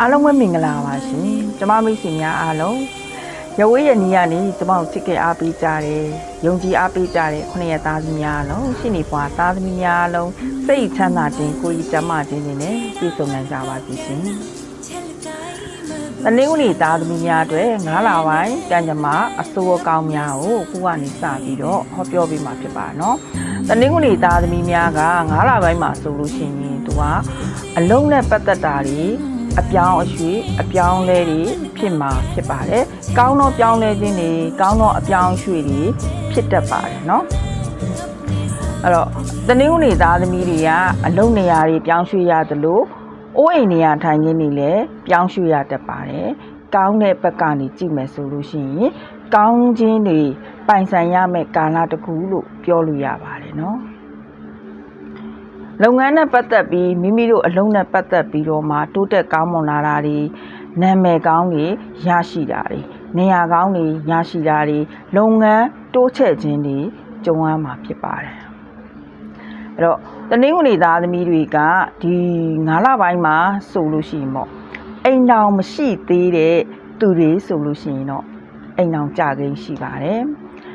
အားလုံးပဲမင်္ဂလာပါရှင်ကျမမိတ်ဆွေများအားလုံးရဝေးရနီးကနေကျမတို့ချစ်ခင်အားပေးကြတယ်ယုံကြည်အားပေးကြတယ်ခုနှစ်ရက်သားသမီးများအားလုံးရှိနေပွားသားသမီးများအားလုံးစိတ်ချမ်းသာခြင်းကိုယ်ကြီးကျန်းမာခြင်းတွေနဲ့ပြည့်စုံနိုင်ကြပါစေရှင်တနင်္ဂနွေသားသမီးများအတွက်ငါးလပိုင်းကံကြမ္မာအစိုးအကောင်းများကိုခုကနေစပြီးတော့ဟောပြောပေးမှာဖြစ်ပါနော်တနင်္ဂနွေသားသမီးများကငါးလပိုင်းမှာဆိုလို့ရှိရင်သူကအလုံးနဲ့ပတ်သက်တာတွေ အပြောင်းအရွှေ့အပြောင်းလဲတွေဖြစ်မှာဖြစ်ပါတယ်။ကောင်းသောပြောင်းလဲခြင်းတွေကောင်းသောအပြောင်းအရွှေ့တွေဖြစ်တတ်ပါတယ်နော်။အဲ့တော့တနင်္ဂနွေသားသမီးတွေကအလုံးနေရာတွေပြောင်းရွှေ့ရသလိုအိုးအိမ်နေရာထိုင်ခင်းတွေလည်းပြောင်းရွှေ့ရတတ်ပါတယ်။ကောင်းတဲ့ဘက်ကနေကြည့်မယ်ဆိုလို့ရှိရင်ကောင်းခြင်းတွေပိုင်ဆိုင်ရမယ့်ကာလတစ်ခုလို့ပြောလို့ရပါတယ်နော်။ လုပ်ငန်းနဲ့ပတ်သက်ပြီးမိမိတို့အလုံးနဲ့ပတ်သက်ပြီးတော့မှတိုးတက်ကောင်းမွန်လာတာတွေနာမည်ကောင်းတွေရရှိတာတွေနေရာကောင်းတွေရရှိတာတွေလုပ်ငန်းတိုးချဲ့ခြင်းတွေကြုံရမှာဖြစ်ပါတယ်အဲ့တော့တနင်္ဂနွေသားသမီးတွေကဒီ9လပိုင်းမှာဆိုလို့ရှိရင်ပေါ့အိမ်တောင်မရှိသေးတဲ့သူတွေဆိုလို့ရှိရင်တော့အိမ်တောင်ကြကိန်းရှိပါတယ်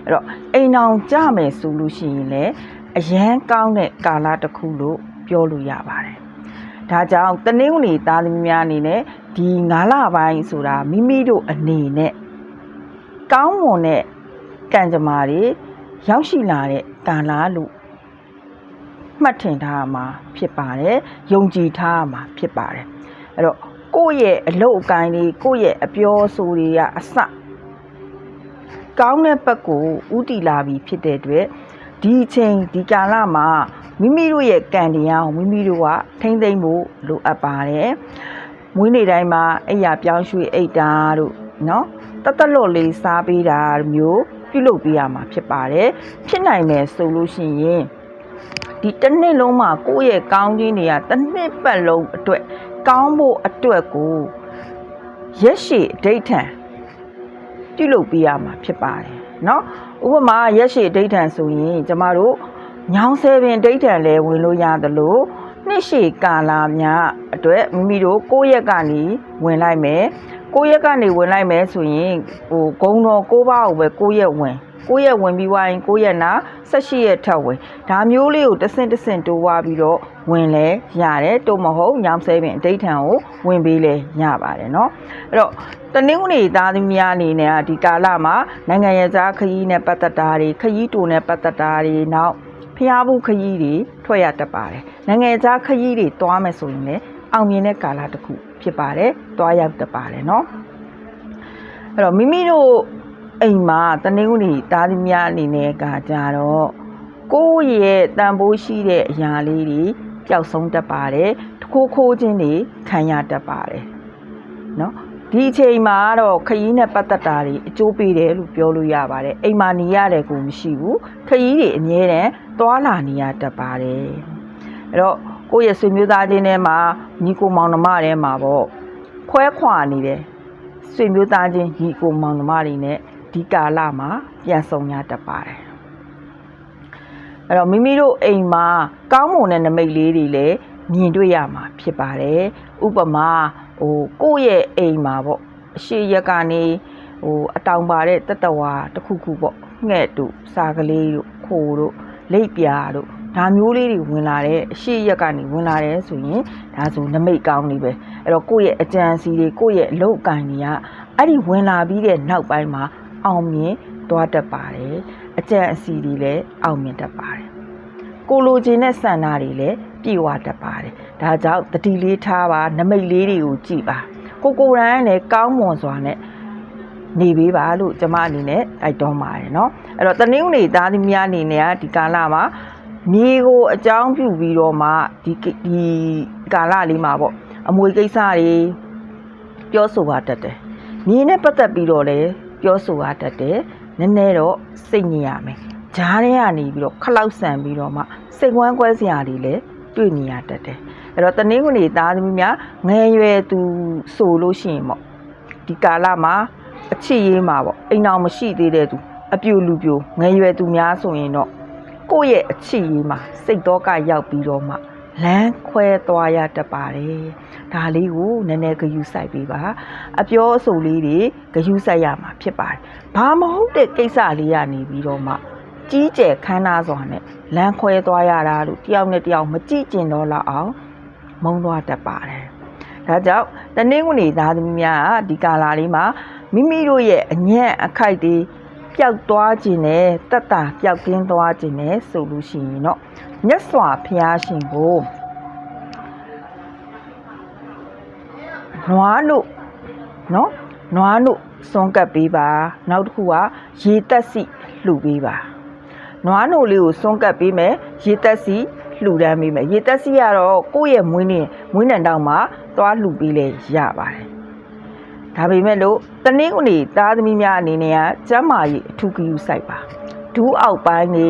အဲ့တော့အိမ်တောင်ကြမယ်ဆိုလို့ရှိရင်လည်း အရန်ကောင်းတဲ့ကာလတစ်ခုလို့ပြောလို့ရပါတယ်။ဒါကြောင့်တနင်္ဂနွေသားသမီးများအနေနဲ့ဒီ9လပိုင်းဆိုတာမိမိတို့အနေနဲ့ကောင်းမွန်တဲ့ကံကြမ္မာတွေရောက်ရှိလာတဲ့ကာလလို့မှတ်ထင်ထားမှာဖြစ်ပါတယ်။ယုံကြည်ထားမှာဖြစ်ပါတယ်။အဲ့တော့ကိုယ့်ရဲ့အလုပ်အကိုင်းလေးကိုယ့်ရဲ့အပြောအဆိုတွေကအစကောင်းတဲ့ဘက်ကိုဥတီလာပြီးဖြစ်တဲ့အတွက် ဒီအချိန်ဒီကာလမှာမိမိတို့ရဲ့ကံတရားကိုမိမိတို့ကထိမ့်သိမ့်ဖို့လိုအပ်ပါတယ်။မွေးနေ့တိုင်းမှာအိယာပြောင်းရွှေ့အိတ်တာတို့နော်တသက်လို့လေးစားပေးတာမျိုးပြုလုပ်ပေးရမှာဖြစ်ပါတယ်။ဖြစ်နိုင်မယ်ဆိုလို့ရှိရင်ဒီတစ်နှစ်လုံးမှာကိုယ့်ရဲ့ကောင်းခြင်းတွေကတစ်နှစ်ပတ်လုံးအတွက်ကောင်းဖို့အတွက်ကိုရက်ရှည်အဋိဋ္ဌံ ပြုလုပ်ပေးရမှာဖြစ်ပါတယ်เนาะဥပမာရက်ရှည်အဋိဋ္ဌံဆိုရင်ကျမတို့ညောင်ဆယ်ပင်အဋိဋ္ဌံလဲဝင်လို့ရသလိုနှစ်ရှည်ကာလများအတွက်မိမိတို့ကိုယ့်ရက်ကနေဝင်လိုက်မယ်ကိုယ့်ရက်ကနေဝင်လိုက်မယ်ဆိုရင်ဟိုဂုံတော်ကိုးပါးကိုပဲကိုယ့်ရက်ဝင် ကိုယ့်ရက်ဝင်ပြီးွားရင်ကိုယ့်ရက်နာ18ရက်ထပ်ဝင်ဒါမျိုးလေးကိုတဆင့်တဆင့်တိုးွားပြီးတော့ဝင်လဲရတယ်တိုးမဟုတ်ညောင်ဆဲပင်အဋိဋ္ဌံကိုဝင်ပေးလဲရပါတယ်เนาะအဲ့တော့တနင်္ဂနွေသားသမီးများအနေနဲ့ကဒီကာလမှာနိုင်ငံရေးသားခရီးနဲ့ပတ်သက်တာတွေခရီးတူနဲ့ပတ်သက်တာတွေနောက်ဖျားဖို့ခရီးတွေထွက်ရတတ်ပါတယ်နိုင်ငံရေးသားခရီးတွေတွားမယ်ဆိုရင်လည်းအောင်မြင်တဲ့ကာလတစ်ခုဖြစ်ပါတယ်တွားရောက်တတ်ပါတယ်เนาะအဲ့တော့မိမိတို့ အိမ်မှာတနင်္ဂနွေသားသမီးအနေနဲ့ကကြတော့ကိုယ့်ရဲ့တန်ဖိုးရှိတဲ့အရာလေးတွေပျောက်ဆုံးတတ်ပါတယ်တခိုးခိုးခြင်းတွေခံရတတ်ပါတယ်နော်ဒီအချိန်မှာတော့ခရီးနဲ့ပတ်သက်တာတွေအကျိုးပေးတယ်လို့ပြောလို့ရပါတယ်အိမ်မှာနေရတယ်ကိုမရှိဘူးခရီးတွေအများတန်းသွာလာနေရတတ်ပါတယ်အဲ့တော့ကိုယ့်ရဲ့ဆွေမျိုးသားချင်းထဲမှာညီကိုမောင်နှမထဲမှာပေါ့ခွဲခွာနေတယ်ဆွေမျိုးသားချင်းညီကိုမောင်နှမတွေနဲ့ ဒီကာလမှာပြန်ဆောင်ရတတ်ပါတယ်အဲ့တော့မိမိတို့အိမ်မှာကောင်းမွန်တဲ့နမိတ်လေးတွေလည်းမြင်တွေ့ရမှာဖြစ်ပါတယ်ဥပမာဟိုကိုယ့်ရဲ့အိမ်မှာပေါ့အရှိရက်ကနေဟိုအတောင်ပါတဲ့တတဝါတစ်ခုခုပေါ့ငှက်တို့စာကလေးတို့ခိုတို့လိပ်ပြာတို့ဒါမျိုးလေးတွေဝင်လာတဲ့အရှိရက်ကနေဝင်လာတယ်ဆိုရင်ဒါဆိုနမိတ်ကောင်းနေပဲအဲ့တော့ကိုယ့်ရဲ့အကြံစီတွေကိုယ့်ရဲ့အလုပ်အကင်တွေကအဲ့ဒီဝင်လာပြီးတဲ့နောက်ပိုင်းမှာ အောင်မြင်သွားတတ်ပါတယ်အကြံအစီတွေလည်းအောင်မြင်တတ်ပါတယ်ကိုလိုချင်တဲ့စံနာတွေလည်းပြည့်ဝတတ်ပါတယ်ဒါကြောင့်တတိလေးထားပါနမိတ်လေးတွေကိုကြည့်ပါကိုကိုရန်နဲ့ကောင်းမွန်စွာနဲ့နေပေးပါလို့ကျမအနေနဲ့တိုက်တွန်းပါတယ်เนาะအဲ့တော့တနင်္ဂနွေသားသမီးများအနေနဲ့ကဒီကာလမှာမြေကိုအကြောင်းပြုပြီးတော့မှဒီဒီကာလလေးမှာပေါ့အမွေကိစ္စတွေပြောဆိုပါတတ်တယ်မြေနဲ့ပတ်သက်ပြီးတော့လည်း ပြောဆိုရတတ်တယ်နည်းနည်းတော့စိတ်ညစ်ရမယ်ဂျားထဲကနေပြီးတော့ခလောက်ဆန်ပြီးတော့မှစိတ်ဝမ်းကွဲစရာတွေလည်းတွေ့နေရတတ်တယ်အဲ့တော့တနင်္ဂနွေသားသမီးများငယ်ရွယ်သူဆိုလို့ရှိရင်ပေါ့ဒီကာလမှာအချစ်ရေးမှာပေါ့အိမ်အောင်မရှိသေးတဲ့သူအပြူလူပြိုငယ်ရွယ်သူများဆိုရင်တော့ကိုယ့်ရဲ့အချစ်ရေးမှာစိတ်တော့ကရောက်ပြီးတော့မှ လမ်းခွဲသွားရတတ်ပါတယ်ဒါလေးကိုနည်းနည်းဂယူဆိုင်ပေးပါအပြောအဆိုလေးတွေဂယူဆိုင်ရမှာဖြစ်ပါတယ်ဘာမဟုတ်တဲ့ကိစ္စလေးကနေပြီးတော့မှကြီးကျယ်ခမ်းနားစွာနဲ့လမ်းခွဲသွားရတာလို့တယောက်နဲ့တယောက်မကြည့်ကျင်တော့လောက်အောင်မုံသွားတတ်ပါတယ်ဒါကြောင့်တနင်္ဂနွေသားသမီးများကဒီကာလာလေးမှာမိမိတို့ရဲ့အညံ့အခိုက်တွေပျောက်သွားခြင်းနဲ့တက်တာပျောက်ကင်းသွားခြင်းနဲ့ဆိုလို့ရှိရင်တော့ မြတ်စွာဘုရားရှင်ကိုနွားတို့နော်နွားတို့စွန့်ကပ်ပေးပါနောက်တစ်ခုကရေတက်စီလှူပေးပါနွားနိုလေးကိုစွန့်ကပ်ပေးမယ်ရေတက်စီလှူဒန်းပေးမယ်ရေတက်စီကတော့ကိုယ့်ရဲ့မွေးနေ့မွေးနံတောင်မှာသွားလှူပေးလဲရပါတယ်ဒါပေမဲ့လို့တနည်းဦးနေသားသမီးများအနေနဲ့ကကျမ်းမာရေးအထူးဂရုစိုက်ပါဒူးအောက်ပိုင်းနေ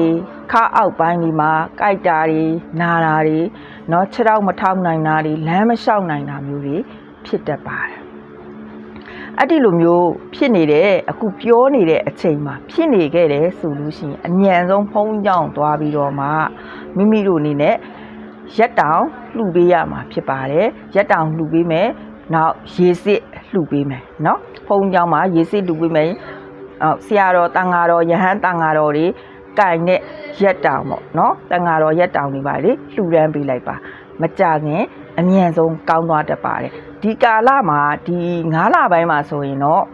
ခါအောက်ပိုင်းဒီမှာကြိုက်တာတွေနာတာတွေเนาะခြေထောက်မထောက်နိုင်တာတွေလမ်းမလျှောက်နိုင်တာမျိုးတွေဖြစ်တတ်ပါတယ်အဲ့ဒီလိုမျိုးဖြစ်နေတဲ့အခုပြောနေတဲ့အချိန်မှာဖြစ်နေခဲ့တယ်ဆိုလို့ရှိရင်အញ្ញံဆုံးဖုံးကြောင်သွားပြီးတော့မှမိမိတို့အနေနဲ့ရက်တောင်လှူပေးရမှာဖြစ်ပါတယ်ရက်တောင်လှူပေးမယ်နောက်ရေစစ်လှူပေးမယ်เนาะဖုံးကြောင်မှာရေစစ်လှူပေးမယ်အော်ဆရာတော်တန်ဃာတော်ယဟန်တန်ဃာတော်တွေ ကင်တဲ့ရက်တောင်ပေါ့เนาะတန်ဃာတော်ရက်တောင်တွေပါလေလှူဒန်းပေးလိုက်ပါမကြခင်အမြန်ဆုံးကောင်းသွားတတ်ပါတယ်ဒီကာလမှာဒီ9လပိုင်းမှာဆိုရင်တော့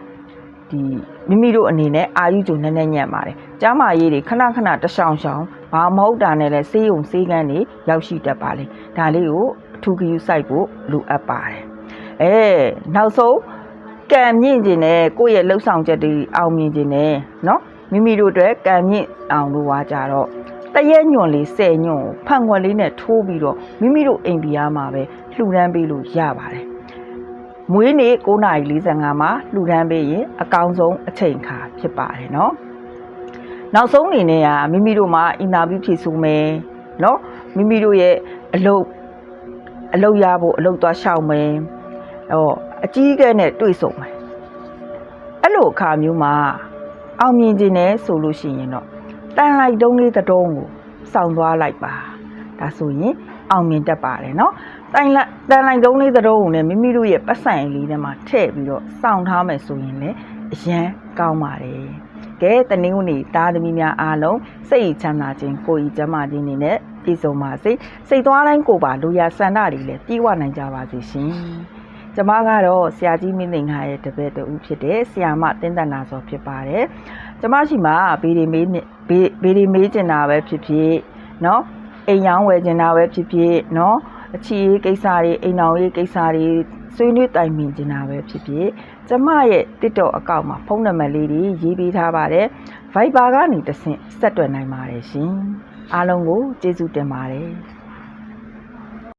ဒီမိမိတို့အနေနဲ့အာယူဂျုံနည်းနည်းညံ့ပါတယ်ကျမ်းမာရေးတွေခဏခဏတရှောင်ရှောင်ဘာမဟုတ်တာနဲ့လဲစေးုံစေးကန်းတွေရောက်ရှိတတ်ပါလေဒါလေးကိုအထူးဂရုစိုက်ဖို့လိုအပ်ပါတယ်အဲနောက်ဆုံးကံမြင့်ခြင်းနဲ့ကိုယ့်ရဲ့လှုပ်ဆောင်ချက်တွေအောင်မြင်ခြင်းနဲ့เนาะ မိမိတို့အတွက်ကံမြင့်အောင်လို့ဝါကြတော့တရက်ညွန်လေးဆယ်ညွန်ကိုဖန်ခွက်လေးနဲ့ထိုးပြီးတော့မိမိတို့အိမ်ပြားမှာပဲလှူဒန်းပေးလို့ရပါတယ်မွေးနေ့9:45မှာလှူဒန်းပေးရင်အကောင်းဆုံးအချိန်ခါဖြစ်ပါတယ်เนาะနောက်ဆုံးအနေနဲ့ကမိမိတို့မှာအင်တာဗျူးဖြေဆိုမယ်เนาะမိမိတို့ရဲ့အလုပ်အလုပ်ရဖို့အလုပ်သွားရှောက်မယ်ဟောအကြီးအကဲနဲ့တွေ့ဆုံမယ်အဲ့လိုအခါမျိုးမှာ အောင်မြင်ခြင်းနဲ့ဆိုလို့ရှိရင်တော့တန်လိုက်တုံးလေးတုံးကိုစောင့်သွားလိုက်ပါဒါဆိုရင်အောင်မြင်တတ်ပါတယ်နော်တန်လိုက်တန်လိုက်တုံးလေးတုံးကိုလည်းမိမိတို့ရဲ့ပတ်စံလေးထဲမှာထည့်ပြီးတော့စောင့်ထားမယ်ဆိုရင်လည်းအရန်ကောင်းပါတယ်ကဲတနင်္ဂနွေသားသမီးများအားလုံးစိတ်ချမ်းသာခြင်းကိုယ်ဤကျန်းမာခြင်းတွေနဲ့ပြည့်စုံပါစေစိတ်သွားတိုင်းကိုယ်ပါလူရဆန္ဒတွေလည်းပြည့်ဝနိုင်ကြပါစေရှင် ကျမကတော့ဆရာကြီးမင်းသိန်ခါရဲ့တပည့်တူဖြစ်တဲ့ဆရာမတင်းတန်နာစောဖြစ်ပါတယ်ကျမရှိမှာဘေးဒီမေးနဲ့ဘေးဘေးဒီမေးကျင်တာပဲဖြစ်ဖြစ်เนาะအိမ်ရောင်းဝယ်ကျင်တာပဲဖြစ်ဖြစ်เနာะအချီရေးကိစ္စတွေအိမ်အောင်ရေးကိစ္စတွေဆွေးနွေးတိုင်ပင်ကျင်တာပဲဖြစ်ဖြစ်ကျမရဲ့ TikTok အကောင့်မှာဖုန်းနံပါတ်လေးတွေရေးပေးထားပါတယ် Viber ကနေတဆင့်ဆက်သွယ်နိုင်ပါတယ်ရှင်အားလုံးကိုကျေးဇူးတင်ပါတယ်